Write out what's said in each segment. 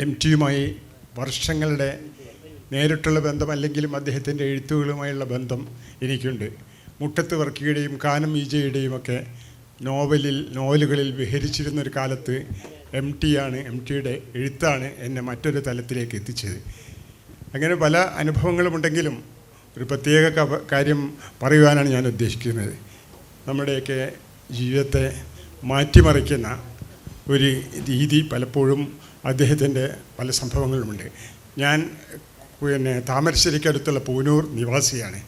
M ടിയുമായി വർഷങ്ങളുടെ നേരിട്ടുള്ള ബന്ധം അല്ലെങ്കിലും അദ്ദേഹത്തിന്റെ എഴുത്തുകളുമായുള്ള ബന്ധം എനിക്കുണ്ട്. മുട്ടത്ത് വർക്കിയുടെയും കാനം ഈജയുടെയും ഒക്കെ നോവലിൽ നോവലുകളിൽ വിഹരിച്ചിരുന്ന ഒരു കാലത്ത് എം ആണ് എം ടിയുടെ എഴുത്താണ് എന്നെ മറ്റൊരു തലത്തിലേക്ക് എത്തിച്ചത്. അങ്ങനെ പല അനുഭവങ്ങളുമുണ്ടെങ്കിലും ഒരു പ്രത്യേക കാര്യം പറയുവാനാണ് ഞാൻ ഉദ്ദേശിക്കുന്നത്. നമ്മുടെയൊക്കെ ജീവിതത്തെ മാറ്റിമറിക്കുന്ന ഒരു രീതി പലപ്പോഴും അദ്ദേഹത്തിന്റെ പല സംഭവങ്ങളുമുണ്ട്. ഞാൻ പിന്നെ താമരശ്ശേരിക്കടുത്തുള്ള പൂനൂർ നിവാസിയാണ്.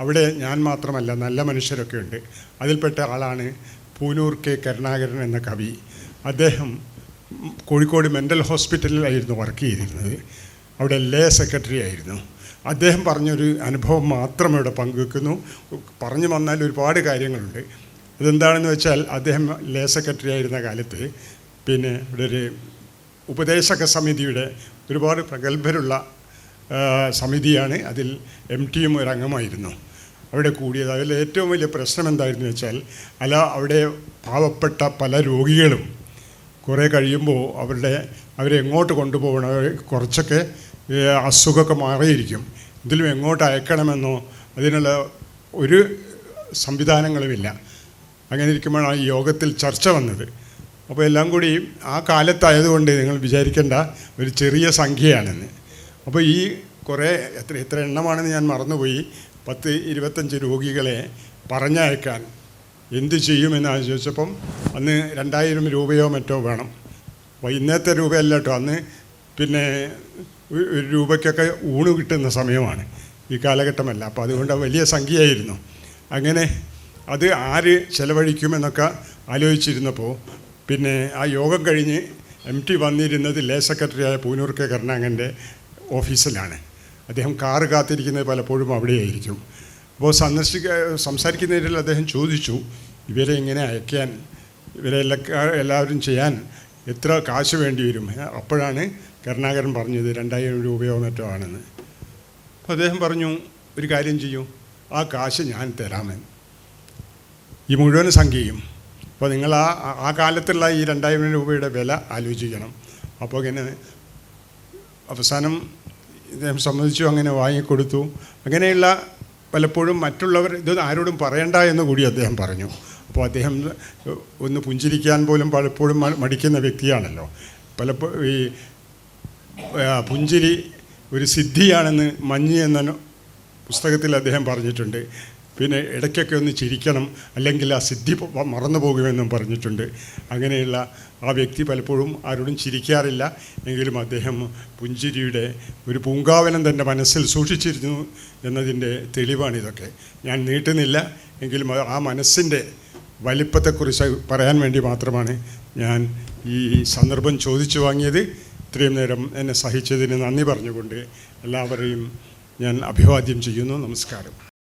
അവിടെ ഞാൻ മാത്രമല്ല നല്ല മനുഷ്യരൊക്കെ ഉണ്ട് അതിൽപ്പെട്ട ആളാണ് പൂനൂർ കെ കരുണാകരൻ എന്ന കവി. അദ്ദേഹം കോഴിക്കോട് മെന്റൽ ഹോസ്പിറ്റലിലായിരുന്നു വർക്ക് ചെയ്തിരുന്നത്. അവിടെ ലേ സെക്രട്ടറി ആയിരുന്നു. അദ്ദേഹം പറഞ്ഞൊരു അനുഭവം മാത്രം ഇവിടെ പങ്കുവെക്കുന്നു. പറഞ്ഞു വന്നാൽ ഒരുപാട് കാര്യങ്ങളുണ്ട്. അതെന്താണെന്ന് വെച്ചാൽ അദ്ദേഹം ലേ സെക്രട്ടറി ആയിരുന്ന കാലത്ത് പിന്നെ ഇവിടെ ഒരു ഉപദേശക സമിതിയുടെ ഒരുപാട് പ്രഗത്ഭരുള്ള സമിതിയാണ്. അതിൽ എം ടിയും ഒരു അംഗമായിരുന്നു. അവിടെ കൂടിയത്. അതിൽ ഏറ്റവും വലിയ പ്രശ്നം എന്തായിരുന്നു വെച്ചാൽ അല്ല അവിടെ പാവപ്പെട്ട പല രോഗികളും കുറേ കഴിയുമ്പോൾ അവരുടെ അവരെ എങ്ങോട്ട് കൊണ്ടുപോകണം? കുറച്ചൊക്കെ അസുഖമൊക്കെ മാറിയിരിക്കും. ഇതിലും എങ്ങോട്ട് അയക്കണമെന്നോ അതിനുള്ള ഒരു സംവിധാനങ്ങളുമില്ല. അങ്ങനെ ഇരിക്കുമ്പോഴാണ് യോഗത്തിൽ ചർച്ച വന്നത്. അപ്പോൾ എല്ലാം കൂടി ആ കാലത്തായതുകൊണ്ട് നിങ്ങൾ വിചാരിക്കേണ്ട ഒരു ചെറിയ സംഖ്യയാണെന്ന്. അപ്പോൾ ഈ കുറേ എത്ര എത്ര എണ്ണമാണെന്ന് ഞാൻ മറന്നുപോയി. പത്ത് ഇരുപത്തഞ്ച് രോഗികളെ പറഞ്ഞയക്കാൻ എന്ത് ചെയ്യുമെന്ന് ആലോചിച്ചപ്പം അന്ന് രണ്ടായിരം രൂപയോ മറ്റോ വേണം. ഇന്നത്തെ രൂപയല്ല കേട്ടോ. അന്ന് പിന്നെ ഒരു രൂപയ്ക്കൊക്കെ ഊണ് കിട്ടുന്ന സമയമാണ്. ഈ കാലഘട്ടമല്ല. അപ്പോൾ അതുകൊണ്ട് വലിയ സംഖ്യയായിരുന്നു. അങ്ങനെ അത് ആര് ചെലവഴിക്കുമെന്നൊക്കെ ആലോചിച്ചിരുന്നപ്പോൾ പിന്നെ ആ യോഗം കഴിഞ്ഞ് എം ടി വന്നിരുന്നത് ലേ സെക്രട്ടറിയായ പൂനൂർ കെ കരുണാകന്റെ ഓഫീസിലാണ്. അദ്ദേഹം കാറ് കാത്തിരിക്കുന്നത് പലപ്പോഴും അവിടെയായിരിക്കും. അപ്പോൾ സന്ദർശിക്ക സംസാരിക്കുന്നതിൽ അദ്ദേഹം ചോദിച്ചു ഇവരെ ഇങ്ങനെ അയക്കാൻ ഇവരെ എല്ലാ എല്ലാവരും ചെയ്യാൻ എത്ര കാശ് വേണ്ടി വരും? അപ്പോഴാണ് കരുണാകരൻ പറഞ്ഞത് രണ്ടായിരം രൂപയോ മറ്റോ ആണെന്ന്. അപ്പോൾ അദ്ദേഹം പറഞ്ഞു ഒരു കാര്യം ചെയ്യൂ ആ കാശ് ഞാൻ തരാമെന്ന്. ഈ മുഴുവൻ സംഖ്യയും അപ്പോൾ നിങ്ങൾ ആ ആ കാലത്തുള്ള ഈ രണ്ടായിരം രൂപയുടെ വില ആലോചിക്കണം. അപ്പോൾ ഇങ്ങനെ അവസാനം ഇദ്ദേഹം സമ്മതിച്ചു അങ്ങനെ വാങ്ങിക്കൊടുത്തു. അങ്ങനെയുള്ള പലപ്പോഴും മറ്റുള്ളവർ ഇത് ആരോടും പറയണ്ട എന്ന് കൂടി അദ്ദേഹം പറഞ്ഞു. അപ്പോൾ അദ്ദേഹം ഒന്ന് പുഞ്ചിരിക്കാൻ പോലും പലപ്പോഴും മടിക്കുന്ന വ്യക്തിയാണല്ലോ. പലപ്പോഴും ഈ പുഞ്ചിരി ഒരു സിദ്ധിയാണെന്ന് മഞ്ഞ് എന്ന പുസ്തകത്തിൽ അദ്ദേഹം പറഞ്ഞിട്ടുണ്ട്. പിന്നെ ഇടയ്ക്കൊക്കെ ഒന്ന് ചിരിക്കണം അല്ലെങ്കിൽ ആ സിദ്ധി മറന്നു പോകുമെന്നും പറഞ്ഞിട്ടുണ്ട്. അങ്ങനെയുള്ള ആ വ്യക്തി പലപ്പോഴും ആരോടും ചിരിക്കാറില്ല. എങ്കിലും അദ്ദേഹം പുഞ്ചിരിയുടെ ഒരു പൂങ്കാവനം തന്റെ മനസ്സിൽ സൂക്ഷിച്ചിരുന്നു എന്നതിന്റെ തെളിവാണിതൊക്കെ. ഞാൻ നീട്ടുന്നില്ല എങ്കിലും ആ മനസ്സിന്റെ വലിപ്പത്തെക്കുറിച്ച് പറയാൻ വേണ്ടി മാത്രമാണ് ഞാൻ ഈ സന്ദർഭം ചോദിച്ചു വാങ്ങിയത്. ഇത്രയും നേരം എന്നെ സഹിച്ചതിന് നന്ദി പറഞ്ഞുകൊണ്ട് എല്ലാവരെയും ഞാൻ അഭിവാദ്യം ചെയ്യുന്നു. നമസ്കാരം.